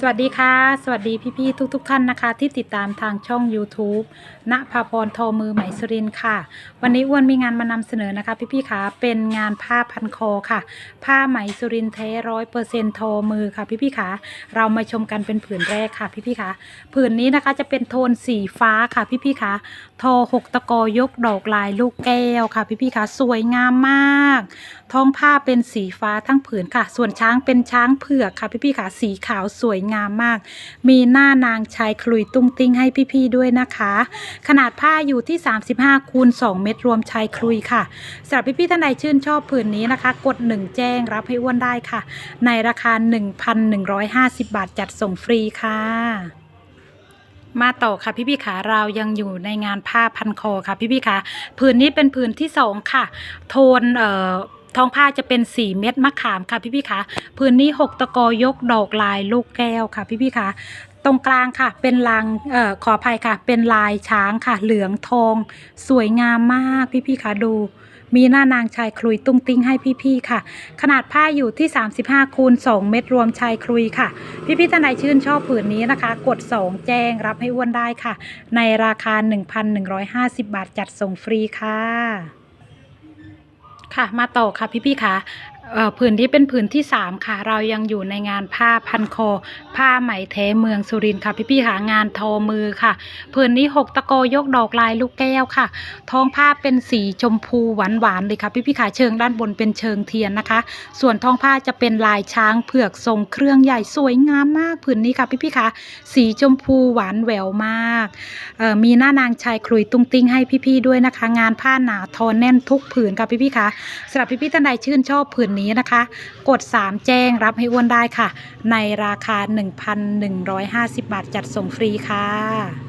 สวัสดีค่ะ สวัสดีพี่ๆทุกๆท่านนะคะ ที่ติดตามทางช่อง YouTube ณภาพรทอมือไหมสุรินค่ะ วันนี้อ้วนมีงานมานำเสนอนะคะ พี่ๆคะเป็นงานผ้าพันคอค่ะ ผ้าไหมสุรินแท้ร้อยเปอร์เซ็นต์ทอมือค่ะ พี่ๆคะเรามาชมกันเป็นผืนแรกค่ะ พี่ๆคะผืนนี้นะคะจะเป็นโทนสีฟ้าค่ะ พี่ๆคะทอหกตะกอยกดอกลายลูกแก้วค่ะ พี่ๆคะสวยงามมาก ท้องผ้าเป็นสีฟ้าทั้งผืนค่ะ ส่วนช้างเป็นช้างเผือกค่ะ พี่ๆค่ะสีขาวสวยงามมาก มีหน้านางชายคลุยตุ้งติ้งให้พี่ๆด้วยนะคะ ขนาดผ้าอยู่ที่ 35คูณ2เมตรรวมชายคลุยค่ะสำหรับพี่ๆท่านใดชื่นชอบผืนนี้นะคะ กด 1 แจ้งรับให้อ้วนได้ค่ะ ในราคา 1,150 บาทจัดส่งฟรีค่ะมาต่อค่ะพี่พี่ขาเรายังอยู่ในงานผ้าพันคอค่ะพี่พี่ขาผืนนี้เป็นผืนที่สองค่ะ โทนเอ่อ ท้องผ้าจะเป็นสีเม็ดมะขามค่ะพี่พี่ขาผืนนี้หกตะกอยกดอกลายลูกแก้วค่ะพี่พี่ขาตรงกลางค่ะเป็นลางเอ่อขออภัยค่ะ เป็นลายช้างค่ะ เหลืองทอง สวยงามมากพี่พี่ขาดูมีหน้านางชายคลุยตุ้งติ้งให้พี่ๆค่ะ ขนาดผ้าอยู่ที่ 35คูณ2เมตรรวมชายคลุยค่ะ พี่ๆท่านใดชื่นชอบผืนนี้นะคะ กด 2 แจ้งรับให้อ้วนได้ค่ะ ในราคา 1,150 บาทจัดส่งฟรีค่ะ ค่ะมาต่อค่ะพี่ๆค่ะเอ่อ ผืนที่เป็นผืนที่ 3 ค่ะ เรายังอยู่ในงานผ้าพันคอ ผ้าไหมแท้เมืองสุรินทร์ค่ะ พี่ๆค่ะงานทอมือค่ะผืนนี้ 6 ตะโกยกดอกลายลูกแก้วค่ะ ท้องผ้าเป็นสีชมพูหวานๆเลยค่ะพี่ๆค่ะเชิงด้านบนเป็นเชิงเทียนนะคะ ส่วนท้องผ้าจะเป็นลายช้างเผือกทรงเครื่องใหญ่สวยงามมากผืนนี้ค่ะพี่ๆค่ะสีชมพูหวานแหววมากมีหน้านางชายคลุยตุ้งติ้งให้พี่ๆด้วยนะคะ งานผ้าหนาทอแน่นทุกผืนค่ะพี่ๆค่ะสำหรับพี่ๆท่านใดชื่นชอบผืนนี้นะคะ กด 3 แจ้งรับให้อ้วนได้ค่ะ ในราคา 1,150 บาทจัดส่งฟรีค่ะ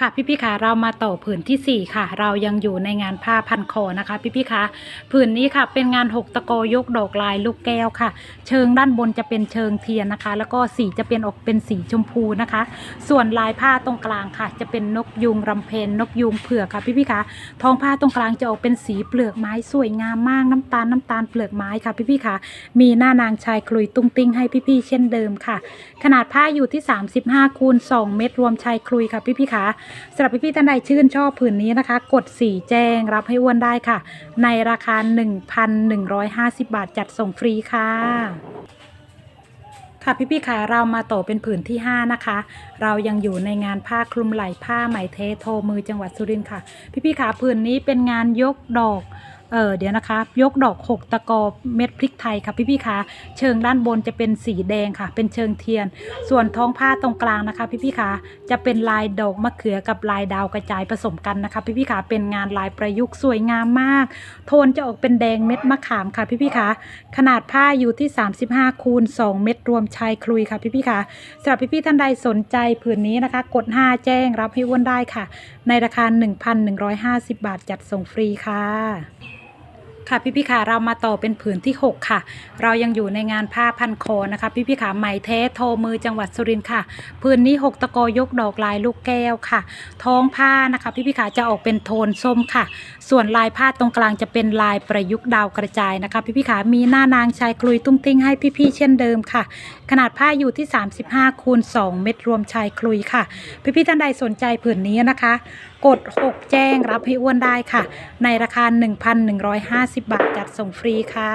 ค่ะพี่พี่คะเรามาต่อผืนทีสี่ 4 ค่ะ เรายังอยู่ในงานผ้าพันคอนะคะ พี่พี่คะผืนนี้ค่ะเป็นงานหกตะโกยกดอกลายลูกแก้วค่ะ เชิงด้านบนจะเป็นเชิงเทียนนะคะ แล้วก็สีจะเป็นออกเป็นสีชมพูนะคะ ส่วนลายผ้าตรงกลางค่ะ จะเป็นนกยุงรำเพนนกยุงเผือกค่ะพี่พี่คะท้องผ้าตรงกลางจะออกเป็นสีเปลือกไม้สวยงามมากน้ำตาลน้ำตาลเปลือกไม้ค่ะพี่พี่คะมีหน้านางชายคลุยตุ้งติ้งให้พี่ๆเช่นเดิมค่ะ ขนาดผ้าอยู่ที่ 35คูณ2เมตรรวมชายคลุยค่ะพี่ๆคะสำหรับพี่ๆท่านใดชื่นชอบผืนนี้นะคะ กดสีแจ้งรับให้อ้วนได้ค่ะ ในราคา 1,150 บาทจัดส่งฟรีค่ะค่ะพี่ๆค่ะเรามาต่อเป็นผืนที่ 5 นะคะ เรายังอยู่ในงานผ้าคลุมไหล่ผ้าไหมเทโทมือจังหวัดสุรินทร์ค่ะ พี่ๆค่ะผืนนี้เป็นงานยกดอก เออเดี๋ยวนะคะ ยกดอก 6 ตะกอเม็ดพริกไทยค่ะพี่ๆค่ะเชิงด้านบนจะเป็นสีแดงค่ะ เป็นเชิงเทียน ส่วนท้องผ้าตรงกลางนะคะพี่ๆค่ะจะเป็นลายดอกมะเขือกับลายดาวกระจายผสมกันนะคะพี่ๆค่ะเป็นงานลายประยุกต์สวยงามมาก โทนจะออกเป็นแดงเม็ดมะขามค่ะพี่ๆค่ะขนาดผ้าอยู่ที่ 35คูณ2เม็ดรวมชายคลุยค่ะพี่ๆค่ะสำหรับพี่ๆท่านใดสนใจผืนนี้นะคะ กด 5 แจ้งรับให้อ้วนได้ค่ะ ในราคา 1,150 บาทจัดส่งฟรีค่ะ ค่ะพี่พี่ๆค่ะเรามาต่อเป็นผืนที่ 6 ค่ะ เรายังอยู่ในงานผ้าพันคอนะคะ พี่พี่ๆค่ะไหมแท้โทมือจังหวัดสุรินทร์ค่ะผืนนี้ 6 ตะกอยกดอกลายลูกแก้วค่ะ ท้องผ้านะคะ พี่พี่ๆค่ะจะออกเป็นโทนส้มค่ะ ส่วนลายผ้าตรงกลางจะเป็นลายประยุกต์ดาวกระจายนะคะ พี่พี่ๆค่ะมีหน้านางชายกลุยตุ้งติ้งให้พี่ๆเช่นเดิมค่ะ ขนาดผ้าอยู่ที่ 35คูณ2เม็ดรวมชายคลุยค่ะ พี่พี่ท่านใดสนใจผืนนี้นะคะ กด 6 แจ้งรับให้อ้วนได้ค่ะ ในราคา 1,150บาทจัดส่งฟรีค่ะ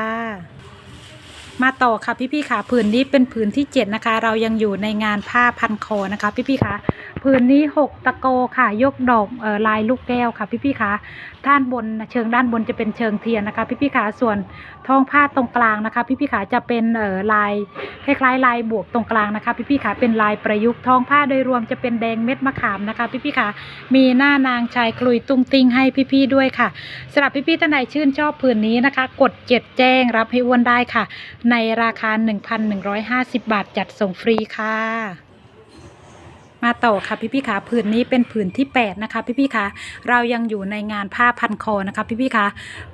มาต่อค่ะพี่ๆค่ะผืนนี้เป็นผืนที่ 7 นะคะ เรายังอยู่ในงานผ้าพันคอนะคะ พี่ๆค่ะ ผืนนี้ 6 ตะโกค่ะ ยกดอกออลายลูกแก้วค่ะ พี่ๆค่ะด้านบนเชิงด้านบนจะเป็นเชิงเทียนนะคะ พี่ๆค่ะส่วนท้องผ้าตรงกลางนะคะ พี่ๆค่ะจะเป็นออลายคล้ายๆลายบวกตรงกลางนะคะ พี่ๆค่ะเป็นลายประยุกต์ท้องผ้าโดยรวมจะเป็นแดงเม็ดมะขามนะคะ พี่ๆค่ะมีหน้านางชายคลุยตุ้งติ้งให้พี่ๆด้วยค่ะสำหรับพี่ๆท่านใดชื่นชอบผืนนี้นะคะ กด7แจ้งรับให้อ้วนได้ค่ะ ในราคา 1,150 บาทจัดส่งฟรีค่ะ มาต่อค่ะพี่พี่ขาผืนนี้เป็นผืนที่ 8 นะคะพี่พี่ขาเรายังอยู่ในงานผ้าพันคอนะคะพี่พี่ขา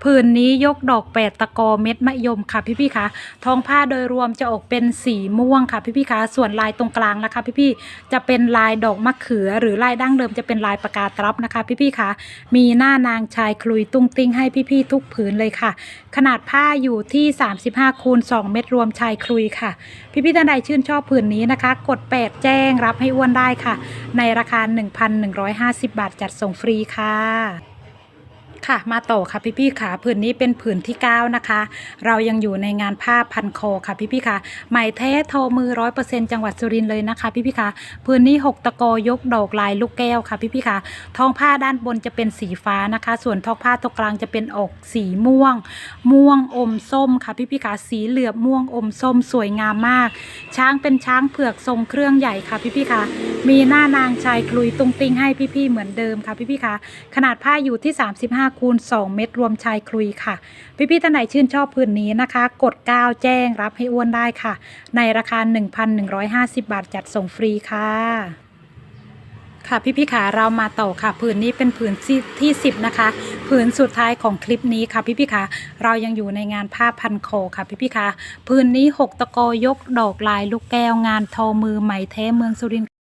ผืนนี้ยกดอก8ตะกอเม็ดมะยมค่ะพี่พี่ขาท้องผ้าโดยรวมจะออกเป็นสีม่วงค่ะพี่พี่ขาส่วนลายตรงกลางนะคะพี่พี่จะเป็นลายดอกมะเขือ หรือลายดั้งเดิมจะเป็นลายปากกาตรับนะคะพี่พี่ขามีหน้านางชายคลุยตุ้งติ้งให้พี่พี่ทุกผืนเลยค่ะ ขนาดผ้าอยู่ที่ 35คูณ2เม็ดรวมชายคลุยค่ะ พี่พี่ท่านใดชื่นชอบผืนนี้นะคะ กด8แจ้งรับให้อ้วนได้ค่ะค่ะ ในราคา 1,150 บาทจัดส่งฟรีค่ะ ค่ะมาต่อค่ะพี่พี่ๆค่ะผืนนี้เป็นผืนที่ 9 นะคะ เรายังอยู่ในงานผ้าพันคอค่ะพี่พี่ๆค่ะไหมแท้โทมือร้อยเปอร์เซ็นต์จังหวัดสุรินทร์เลยนะคะ พี่พี่ๆค่ะผืนนี้ 6 ตะกอยกดอกลายลูกแก้วค่ะพี่พี่ๆค่ะท้องผ้าด้านบนจะเป็นสีฟ้านะคะ ส่วนทองผ้าตรงกลางจะเป็นออกสีม่วง ม่วงอมส้มค่ะพี่พี่ๆค่ะสีเหลือบม่วงอมส้มสวยงามมาก ช้างเป็นช้างเผือกทรงเครื่องใหญ่ค่ะพี่พี่ๆค่ะมีหน้านางชายคลุยตุงติงให้พี่ๆเหมือนเดิมค่ะพี่ๆค่ะขนาดผ้าอยู่ที่ 35คูณ2เม็ดรวมชายคลุยค่ะ พี่ๆท่านไหนชื่นชอบพื้นนี้นะคะ กด 9 แจ้งรับให้อ้วนได้ค่ะ ในราคา 1,150 บาทจัดส่งฟรีค่ะค่ะพี่พี่ขาเรามาต่อค่ะผืนนี้เป็นผืนที่ 10 นะคะผืนสุดท้ายของคลิปนี้ค่ะพี่พี่ขาเรายังอยู่ในงานผ้าพันคอค่ะพี่พี่ขาผืนนี้ 6 ตะกอยกดอกลายลูกแก้วงานทอมือไหมแท้เมืองสุรินทร์